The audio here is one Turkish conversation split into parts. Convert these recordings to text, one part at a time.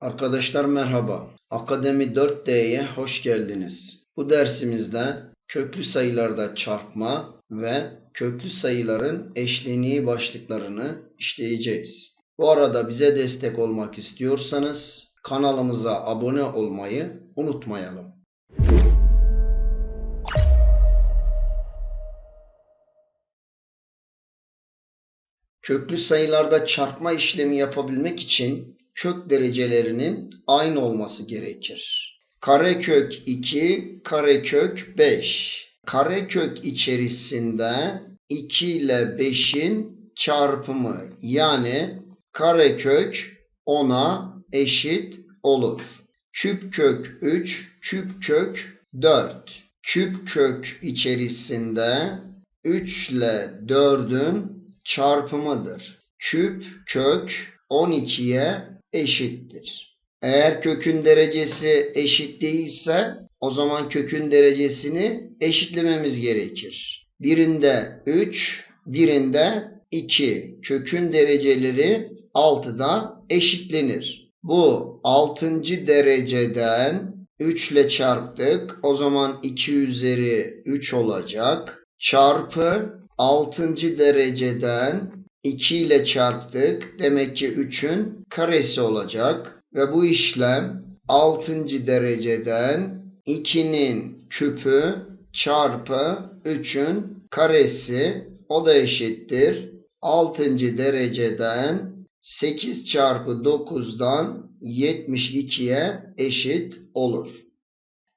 Arkadaşlar merhaba. Akademi 4D'ye hoş geldiniz. Bu dersimizde köklü sayılarda çarpma ve köklü sayıların eşleniği başlıklarını işleyeceğiz. Bu arada bize destek olmak istiyorsanız kanalımıza abone olmayı unutmayalım. Köklü sayılarda çarpma işlemi yapabilmek için kök derecelerinin aynı olması gerekir. Karekök 2, karekök 5. Karekök içerisinde 2 ile 5'in çarpımı yani karekök 10'a eşit olur. Küp kök 3, küp kök 4. Küp kök içerisinde 3 ile 4'ün çarpımıdır. Küp kök 12'ye eşittir. Eğer kökün derecesi eşit değilse o zaman kökün derecesini eşitlememiz gerekir. Birinde 3, birinde 2. Kökün dereceleri 6'da eşitlenir. Bu 6. dereceden 3 ile çarptık. O zaman 2 üzeri 3 olacak. Çarpı 6. dereceden 2 ile çarptık. Demek ki 3'ün karesi olacak. Ve bu işlem 6. dereceden 2'nin küpü çarpı 3'ün karesi o da eşittir. 6. dereceden 8 çarpı 9'dan 72'ye eşit olur.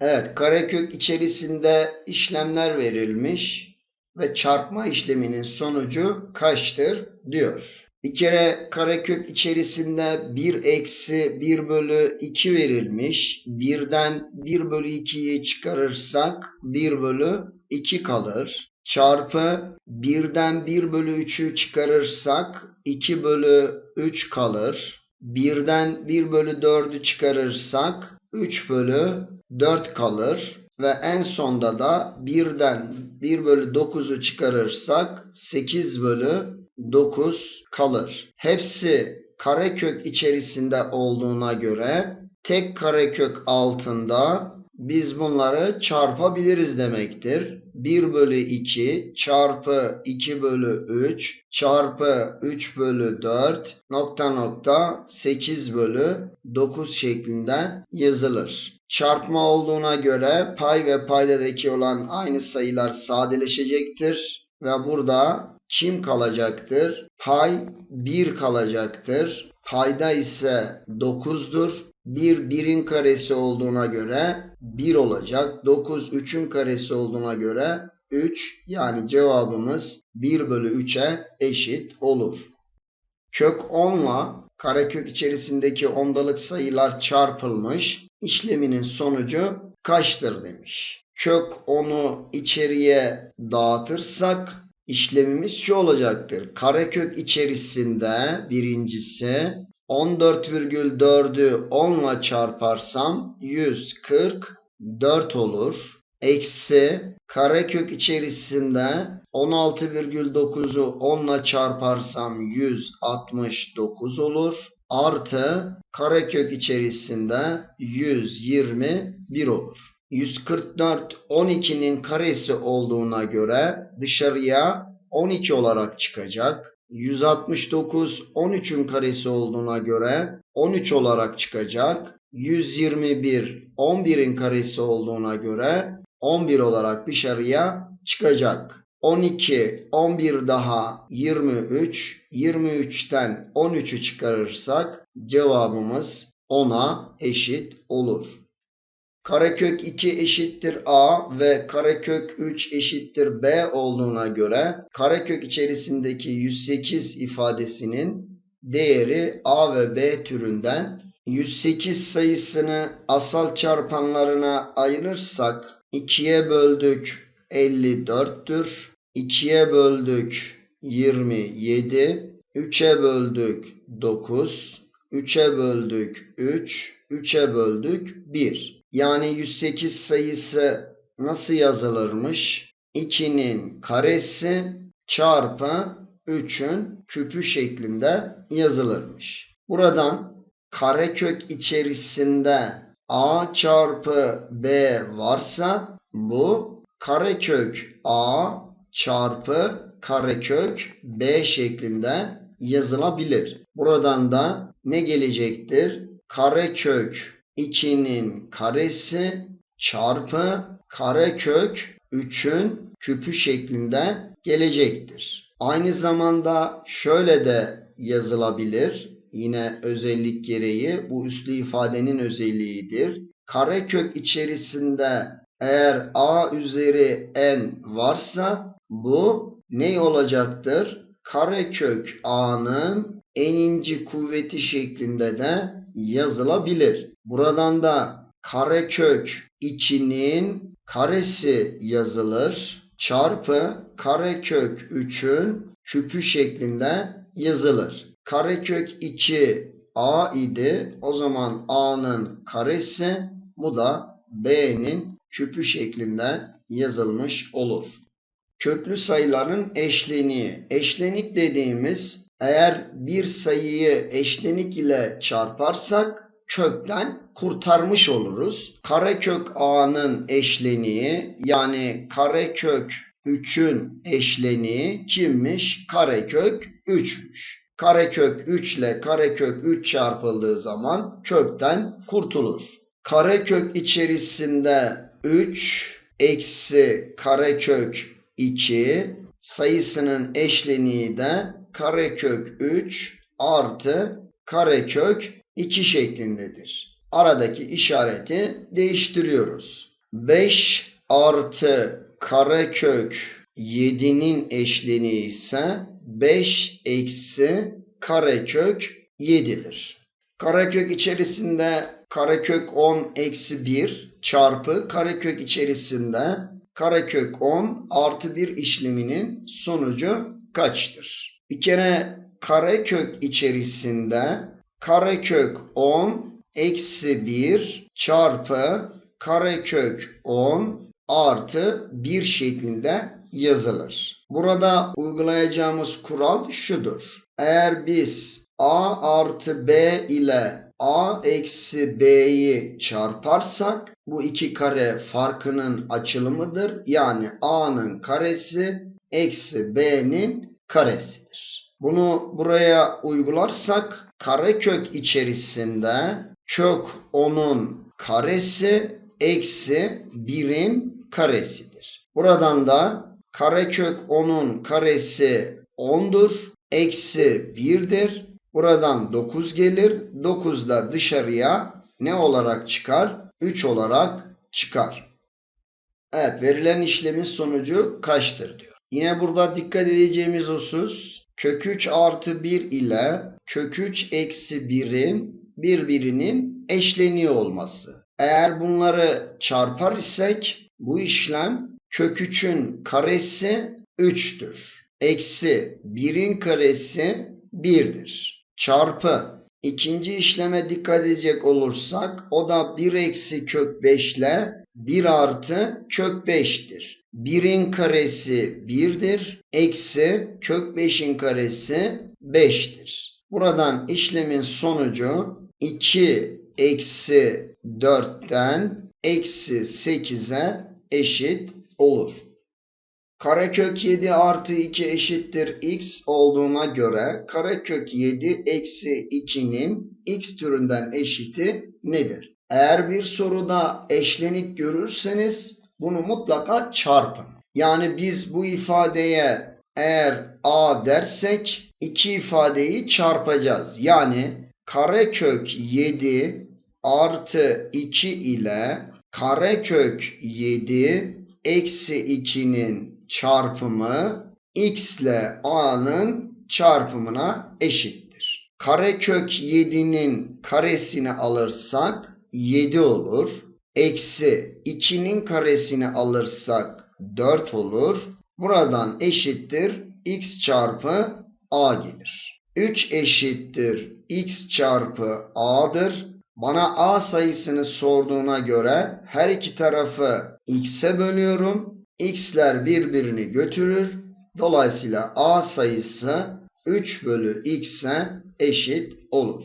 Evet, karekök içerisinde işlemler verilmiş ve çarpma işleminin sonucu kaçtır diyor. Bir kere karekök içerisinde 1 eksi 1 bölü 2 verilmiş. 1'den 1 bölü 2'yi çıkarırsak 1 bölü 2 kalır. Çarpı 1'den 1 bölü 3'ü çıkarırsak 2 bölü 3 kalır. 1'den 1 bölü 4'ü çıkarırsak 3 bölü 4 kalır. Ve en sonda da 1'den 1 bölü 9'u çıkarırsak 8 bölü 9 kalır. Hepsi karekök içerisinde olduğuna göre tek karekök altında biz bunları çarpabiliriz demektir. 1 bölü 2 çarpı 2 bölü 3 çarpı 3 bölü 4 nokta nokta 8 bölü 9 şeklinde yazılır. Çarpma olduğuna göre pay ve paydadaki olan aynı sayılar sadeleşecektir. Ve burada kim kalacaktır? Pay 1 kalacaktır. Payda ise 9'dur. 1 1'in karesi olduğuna göre 1 olacak. 9 3'ün karesi olduğuna göre 3 yani cevabımız 1 bölü 3'e eşit olur. Kök 10 ile karekök içerisindeki ondalık sayılar çarpılmış. İşleminin sonucu kaçtır demiş. Kök 10'u içeriye dağıtırsak işlemimiz şu olacaktır. Karekök içerisinde birincisi 14,4'ü 10 ile çarparsam 144 olur. Eksi karekök içerisinde 16,9'u 10 ile çarparsam 169 olur. Artı karekök içerisinde 121 olur. 144 12'nin karesi olduğuna göre dışarıya 12 olarak çıkacak. 169 13'ün karesi olduğuna göre 13 olarak çıkacak. 121 11'in karesi olduğuna göre 11 olarak dışarıya çıkacak. 12, 11 daha 23, 23'ten 13'ü çıkarırsak cevabımız 10'a eşit olur. Karekök 2 eşittir A ve karekök 3 eşittir B olduğuna göre karekök içerisindeki 108 ifadesinin değeri A ve B türünden 108 sayısını asal çarpanlarına ayırırsak 2'ye böldük 54'tür. 2'ye böldük 27. 3'e böldük 9. 3'e böldük 3. 3'e böldük 1. Yani 108 sayısı nasıl yazılırmış? 2'nin karesi çarpı 3'ün küpü şeklinde yazılırmış. Buradan karekök içerisinde a çarpı b varsa bu karekök a çarpı karekök b şeklinde yazılabilir. Buradan da ne gelecektir? Karekök 2'nin karesi çarpı karekök 3'ün küpü şeklinde gelecektir. Aynı zamanda şöyle de yazılabilir. Yine özellik gereği bu üslü ifadenin özelliğidir. Karekök içerisinde eğer a üzeri n varsa bu ne olacaktır? Karekök a'nın n'inci kuvveti şeklinde de yazılabilir. Buradan da karekök 2'nin karesi yazılır çarpı karekök 3'ün küpü şeklinde yazılır. Karekök 2 a idi. O zaman a'nın karesi bu da b'nin küpü şeklinde yazılmış olur. Köklü sayıların eşleniği. Eşlenik dediğimiz eğer bir sayıyı eşlenik ile çarparsak kökten kurtarmış oluruz. Karekök a'nın eşleniği yani karekök 3'ün eşleniği kimmiş? Karekök 3'müş. Karekök 3 ile karekök 3 çarpıldığı zaman kökten kurtulur. Karekök içerisinde 3 eksi karekök 2 sayısının eşleniği de karekök 3 artı karekök 2 şeklindedir. Aradaki işareti değiştiriyoruz. 5 artı karekök 7'nin eşleniği ise 5 eksi karekök 7'dir. Karekök içerisinde karekök 10 eksi 1 çarpı karekök içerisinde karekök 10 artı 1 işleminin sonucu kaçtır? Bir kere karekök içerisinde karekök 10 eksi 1 çarpı karekök 10 artı 1 şeklinde yazılır. Burada uygulayacağımız kural şudur. Eğer biz a artı b ile a eksi b'yi çarparsak bu iki kare farkının açılımıdır. Yani a'nın karesi eksi b'nin karesidir. Bunu buraya uygularsak karekök içerisinde kök 10'un karesi eksi 1'in karesidir. Buradan da karekök 10'un karesi 10'dur. Eksi 1'dir. Buradan 9 gelir. 9 da dışarıya ne olarak çıkar? 3 olarak çıkar. Evet verilen işlemin sonucu kaçtır diyor. Yine burada dikkat edeceğimiz husus kök 3 artı 1 ile kök 3 eksi 1'in birbirinin eşleniği olması. Eğer bunları çarpar isek bu işlem kök 3'ün karesi 3'tür. Eksi 1'in karesi 1'dir. Çarpı ikinci işleme dikkat edecek olursak o da 1 eksi kök 5 ile 1 artı kök 5'tir. 1'in karesi 1'dir. Eksi kök 5'in karesi 5'tir. Buradan işlemin sonucu 2 eksi 4'ten eksi 8'e eşit olur. Karekök 7 artı 2 eşittir x olduğuna göre karekök 7 eksi 2'nin x türünden eşiti nedir? Eğer bir soruda eşlenik görürseniz bunu mutlaka çarpın. Yani biz bu ifadeye eğer a dersek iki ifadeyi çarpacağız. Yani karekök 7 artı 2 ile karekök 7 eksi 2'nin çarpımı x ile a'nın çarpımına eşittir. Karekök 7'nin karesini alırsak 7 olur. Eksi 2'nin karesini alırsak 4 olur. Buradan eşittir x çarpı a gelir. 3 eşittir x çarpı a'dır. Bana a sayısını sorduğuna göre her iki tarafı x'e bölüyorum. X'ler birbirini götürür. Dolayısıyla a sayısı 3 bölü x'e eşit olur.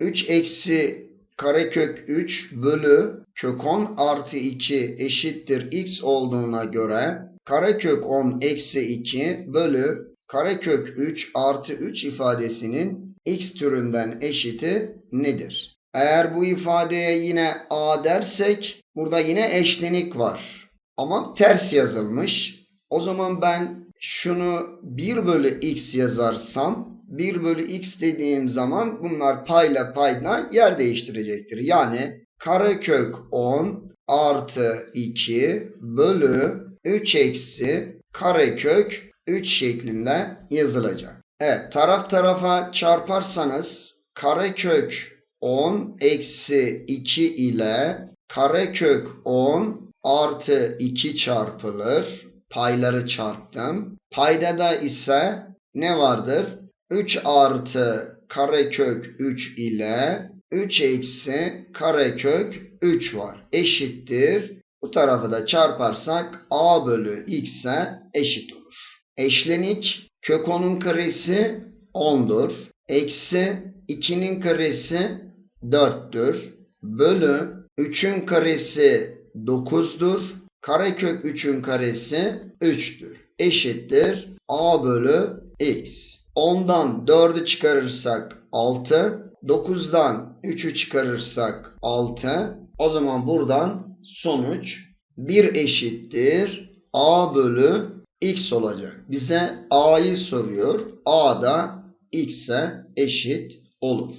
3 eksi karekök 3 bölü kök 10 artı 2 eşittir x olduğuna göre karekök 10 eksi 2 bölü karekök 3 artı 3 ifadesinin x türünden eşiti nedir? Eğer bu ifadeye yine a dersek burada yine eşlenik var. Ama ters yazılmış. O zaman ben şunu 1 bölü x yazarsam 1 bölü x dediğim zaman bunlar payla payla yer değiştirecektir. Yani karekök 10 artı 2 bölü 3 eksi karekök 3 şeklinde yazılacak. Evet taraf tarafa çarparsanız karekök 10 eksi 2 ile karekök 10 artı 2 çarpılır. Payları çarptım. Paydada ise ne vardır? 3 artı karekök 3 ile 3 eksi karekök 3 var. Eşittir. Bu tarafı da çarparsak a bölü x'e eşit olur. Eşlenik kök 10'un karesi 10'dur. Eksi 2'nin karesi 4'tür. Bölü 3'ün karesi 9'dur. Karekök 3'ün karesi 3'tür. Eşittir. A bölü x. 10'dan 4'ü çıkarırsak 6. 9'dan 3'ü çıkarırsak 6. O zaman buradan sonuç 1 eşittir. A bölü x olacak. Bize a'yı soruyor. A da x'e eşit olur.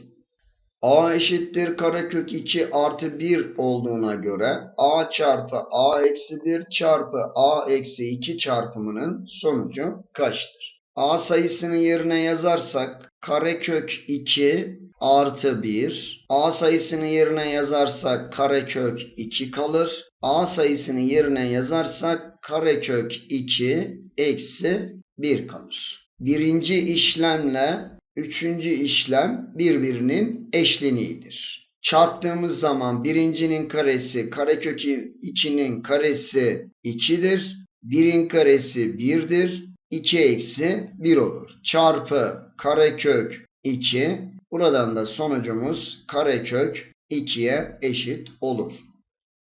A eşittir karekök 2 artı 1 olduğuna göre a çarpı a eksi 1 çarpı a eksi 2 çarpımının sonucu kaçtır? a sayısını yerine yazarsak karekök 2 artı 1. a sayısını yerine yazarsak karekök 2 kalır. a sayısını yerine yazarsak karekök 2 eksi 1 kalır. Birinci işlemle üçüncü işlem birbirinin eşleniğidir. Çarptığımız zaman birincinin karesi karekök 2'nin karesi 2'dir. 1'in karesi 1'dir. 2 eksi 1 olur. Çarpı karekök 2. Buradan da sonucumuz karekök 2'ye eşit olur.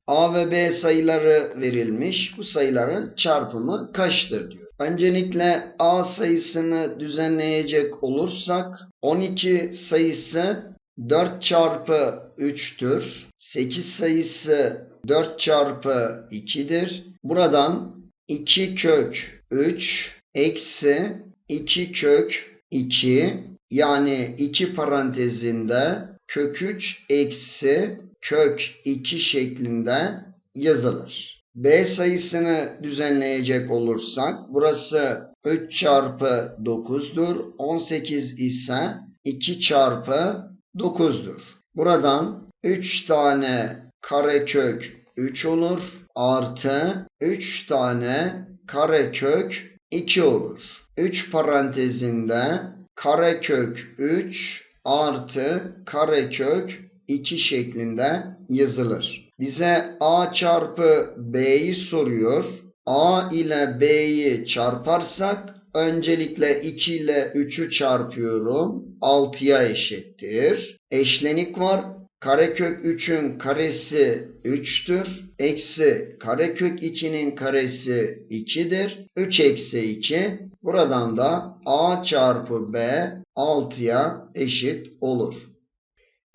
A ve B sayıları verilmiş. Bu sayıların çarpımı kaçtır diyor. Öncelikle A sayısını düzenleyecek olursak 12 sayısı 4 çarpı 3'tür. 8 sayısı 4 çarpı 2'dir. Buradan 2 kök 3 eksi 2 kök 2 yani 2 parantezinde kök 3 eksi kök 2 şeklinde yazılır. B sayısını düzenleyecek olursak burası 3 çarpı 9'dur. 18 ise 2 çarpı 9'dur. Buradan 3 tane karekök 3 olur. Artı 3 tane karekök 2 olur. 3 parantezinde karekök 3 artı karekök 2 şeklinde yazılır. Bize a çarpı b'yi soruyor. a ile b'yi çarparsak öncelikle 2 ile 3'ü çarpıyorum. 6'ya eşittir. Eşlenik var. Karekök 3'ün karesi 3'tür. Eksi karekök 2'nin karesi 2'dir. 3 eksi 2. Buradan da a çarpı b 6'ya eşit olur.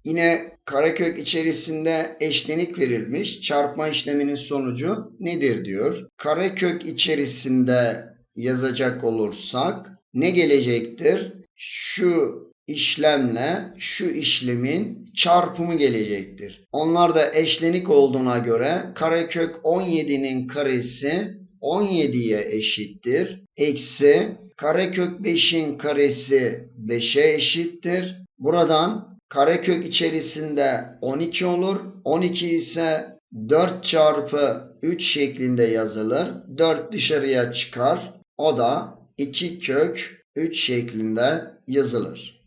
Yine karekök içerisinde eşlenik verilmiş. Çarpma işleminin sonucu nedir diyor. Karekök içerisinde yazacak olursak ne gelecektir? Şu işlemle şu işlemin çarpımı gelecektir. Onlar da eşlenik olduğuna göre karekök 17'nin karesi 17'ye eşittir. Eksi karekök 5'in karesi 5'e eşittir. Buradan karekök içerisinde 12 olur. 12 ise 4 çarpı 3 şeklinde yazılır. 4 dışarıya çıkar. O da 2 kök 3 şeklinde yazılır.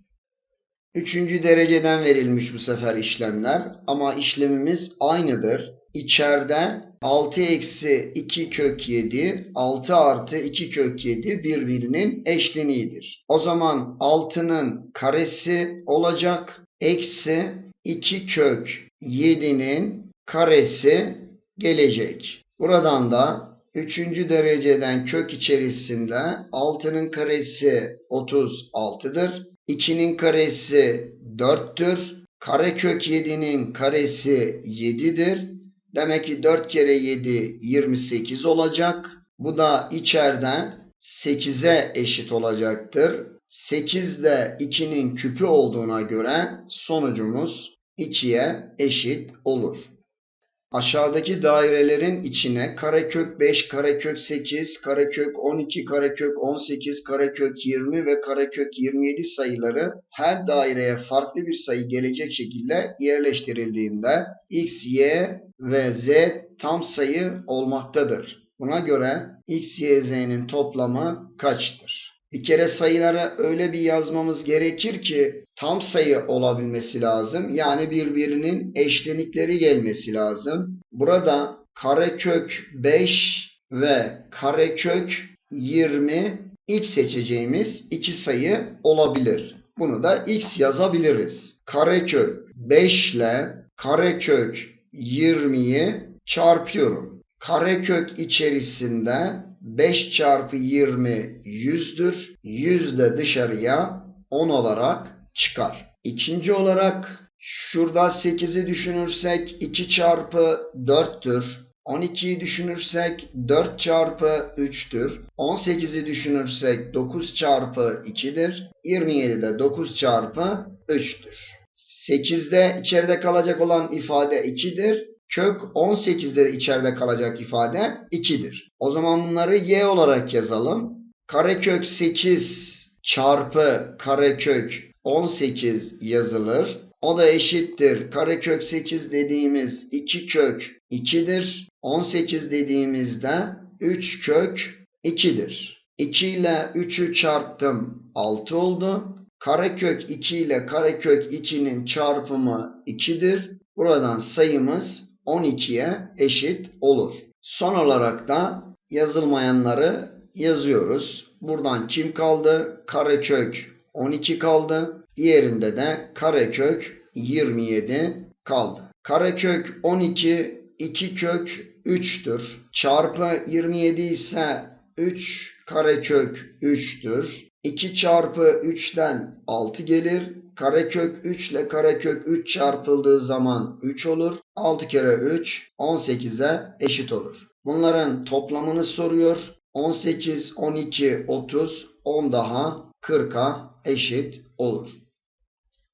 Üçüncü dereceden verilmiş bu sefer işlemler ama işlemimiz aynıdır. İçeride 6 eksi 2 kök 7, 6 artı 2 kök 7 birbirinin eşleniğidir. O zaman 6'nın karesi olacak. Eksi 2 kök 7'nin karesi gelecek. Buradan da 3. dereceden kök içerisinde 6'nın karesi 36'dır. 2'nin karesi 4'tür. Karekök 7'nin karesi 7'dir. Demek ki 4 kere 7 28 olacak. Bu da içeride 8'e eşit olacaktır. 8 de 2'nin küpü olduğuna göre sonucumuz 2'ye eşit olur. Aşağıdaki dairelerin içine karekök 5, karekök 8, karekök 12, karekök 18, karekök 20 ve karekök 27 sayıları her daireye farklı bir sayı gelecek şekilde yerleştirildiğinde x, y ve z tam sayı olmaktadır. Buna göre x, y, z'nin toplamı kaçtır? Bir kere sayıları öyle bir yazmamız gerekir ki tam sayı olabilmesi lazım. Yani birbirinin eşlenikleri gelmesi lazım. Burada karekök 5 ve karekök 20 ilk seçeceğimiz iki sayı olabilir. Bunu da x yazabiliriz. Karekök 5 ile karekök 20'yi çarpıyorum. Karekök içerisinde 5 çarpı 20 100'dür. 100 de dışarıya 10 olarak çıkar. İkinci olarak şurada 8'i düşünürsek 2 çarpı 4'tür. 12'yi düşünürsek 4 çarpı 3'tür. 18'i düşünürsek 9 çarpı 2'dir. 27 de 9 çarpı 3'tür. 8'de içeride kalacak olan ifade 2'dir. Kök 18'de içeride kalacak ifade 2'dir. O zaman bunları y olarak yazalım. Karekök 8 çarpı karekök 18 yazılır. O da eşittir. Karekök 8 dediğimiz 2 kök 2'dir. 18 dediğimizde 3 kök 2'dir. 2 ile 3'ü çarptım 6 oldu. Karekök 2 ile karekök 2'nin çarpımı 2'dir. Buradan sayımız 12'ye eşit olur. Son olarak da yazılmayanları yazıyoruz. Buradan kim kaldı? Karekök 12 kaldı. Diğerinde de karekök 27 kaldı. Karekök 12 2 kök 3'tür. Çarpı 27 ise 3 karekök 3'tür. 2 çarpı 3'ten 6 gelir. Karekök 3 ile karekök 3 çarpıldığı zaman 3 olur. 6 kere 3 18'e eşit olur. Bunların toplamını soruyor. 18, 12, 30, 10 daha 40'a eşit olur.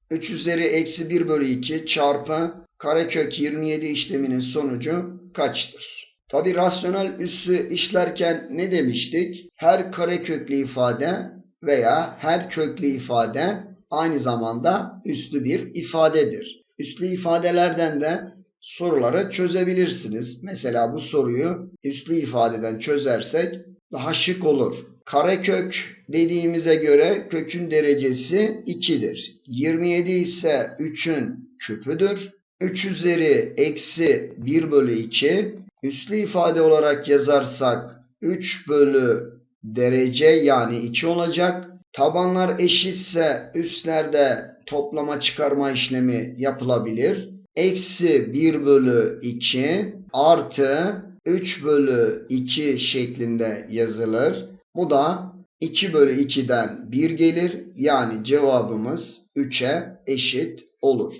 3 üzeri eksi 1 bölü 2 çarpı karekök 27 işleminin sonucu kaçtır? Tabi rasyonel üssü işlerken ne demiştik? Her kareköklü ifade veya her köklü ifade aynı zamanda üslü bir ifadedir. Üslü ifadelerden de soruları çözebilirsiniz. Mesela bu soruyu üslü ifadeden çözersek daha şık olur. Karekök dediğimize göre kökün derecesi 2'dir. 27 ise 3'ün küpüdür. 3 üzeri eksi 1 bölü 2 üslü ifade olarak yazarsak 3 bölü derece yani 2 olacak. Tabanlar eşitse üstlerde toplama çıkarma işlemi yapılabilir. Eksi 1 bölü 2 artı 3 bölü 2 şeklinde yazılır. Bu da 2 bölü 2'den 1 gelir. Yani cevabımız 3'e eşit olur.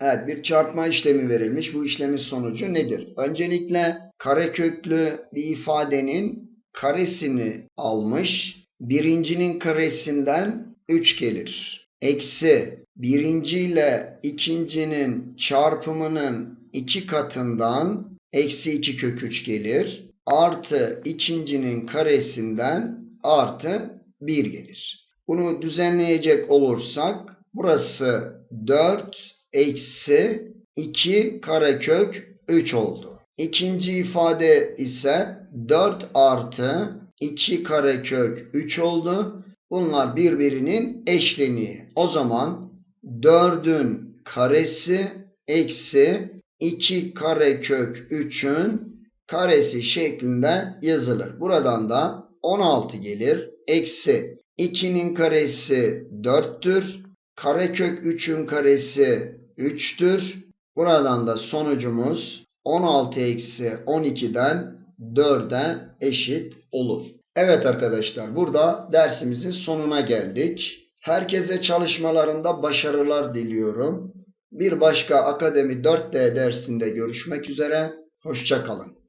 Evet bir çarpma işlemi verilmiş. Bu işlemin sonucu nedir? Öncelikle kareköklü bir ifadenin karesini almış. Birincinin karesinden 3 gelir. Eksi birinci ile ikincinin çarpımının 2 katından eksi 2 kök 3 gelir. Artı ikincinin karesinden artı 1 gelir. Bunu düzenleyecek olursak burası 4 eksi 2 karekök 3 oldu. İkinci ifade ise 4 artı 2 karekök 3 oldu. Bunlar birbirinin eşleniği. O zaman 4'ün karesi eksi 2 karekök 3'ün karesi şeklinde yazılır. Buradan da 16 gelir. Eksi 2'nin karesi 4'tür. Karekök 3'ün karesi 3'tür. Buradan da sonucumuz 16 eksi 12'den 4'e eşit olur. Evet arkadaşlar burada dersimizin sonuna geldik. Herkese çalışmalarında başarılar diliyorum. Bir başka Akademi 4D dersinde görüşmek üzere. Hoşçakalın.